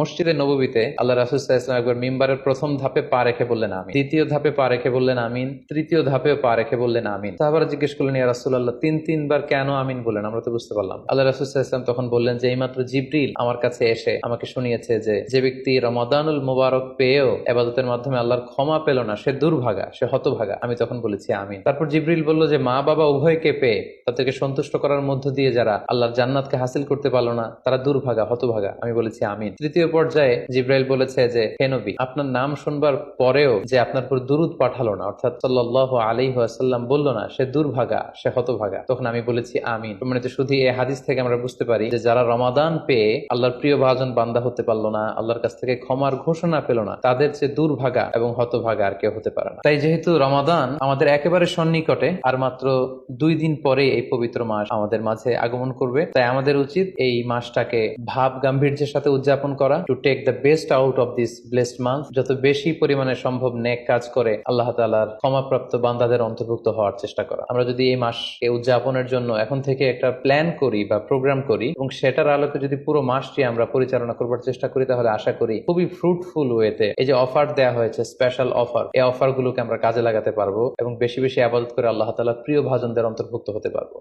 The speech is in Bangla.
মসজিদে নবীতে আল্লাহ রাসুল্লাহ একবার মিম্বারের প্রথম ধাপে পা রেখে বললেন আমিন। দ্বিতীয় ধাপে পা রেখে বললেন আমিন। তৃতীয় ধাপেও পা রেখে বললেন আমিন। তারপরে জিজ্ঞেস করলেন, ইয়া রাসুল্লাহ তিন, তিনবার কেন আমিন বললেন? আমরা তো বুঝতে পারলাম আল্লাহ রাসুল্লাহ তখন বললেন যে, এইমাত্র জিব্রিল আমার কাছে এসে আমাকে শুনিয়েছে যে যে ব্যক্তি রমাদানুল মুবারক পেয়েও এবাদতের মাধ্যমে আল্লাহর ক্ষমা পেল না, সে দুর্ভাগা, সে হতভাগা। আমি তখন বলেছি, আমিন। তারপর জিব্রিল বলল যে, মা, বাবা উভয়কে পেয়ে তাদেরকে সন্তুষ্ট করার মধ্য দিয়ে যারা আল্লাহর জান্নাতকে হাসিল করতে পারল না, তারা দুর্ভাগা, হতভাগা। আমি বলেছি, আমিন। তৃতীয় পর্যায়ে জিব্রাইল বলেছে যে, হে নবী, আপনার নাম শুনবার পরেও যে আপনার উপর দুরুদ পাঠালো না, অর্থাৎ সাল্লাহ আলী আসাল্লাম বলল না, সে দুর্ভাগা, সে হতভাগা। তখন আমি বলেছি, আমিন। মানে শুধু এই হাদিস থেকে আমরা বুঝতে পারি যে, যারা রমাদান পেয়ে আল্লাহর প্রিয় ভাজন বান্দা হতে পারল না, আল্লাহর কাছ থেকে ক্ষমার ঘোষণা পেল না, তাদের যে দুর্ভাগা এবং হতভাগা আর কেউ হতে পারে না। তাই যেহেতু রমাদান আমাদের একেবারে সন্নিকটে, আর মাত্র দুই দিন পরে এই পবিত্র মাস আমাদের মাঝে আগমন করবে, তাই আমাদের উচিত এই মাসটাকে ভাব গাম্ভীর্যের সাথে উদযাপন করা to take the best out of this blessed month যত বেশি পরিমাণে সম্ভব নেক কাজ করে আল্লাহ তালার ক্ষমাপ্রাপ্ত বান্দাদের অন্তর্ভুক্ত হওয়ার চেষ্টা করা। আমরা যদি এই মাসকে উদযাপনের জন্য এখন থেকে একটা প্ল্যান করি বা প্রোগ্রাম করি এবং সেটার আলোকে যদি পুরো মাসটি আমরা পরিচালনা করবার চেষ্টা করি, তাহলে আশা করি খুবই ফ্রুটফুল ওয়েতে এই যে অফার দেওয়া হয়েছে স্পেশাল অফার এই অফার গুলোকে আমরা কাজে লাগাতে পারব এবং বেশি বেশি আবাদত করে আল্লাহ তালা প্রিয় ভাজনদের অন্তর্ভুক্ত হতে পারব।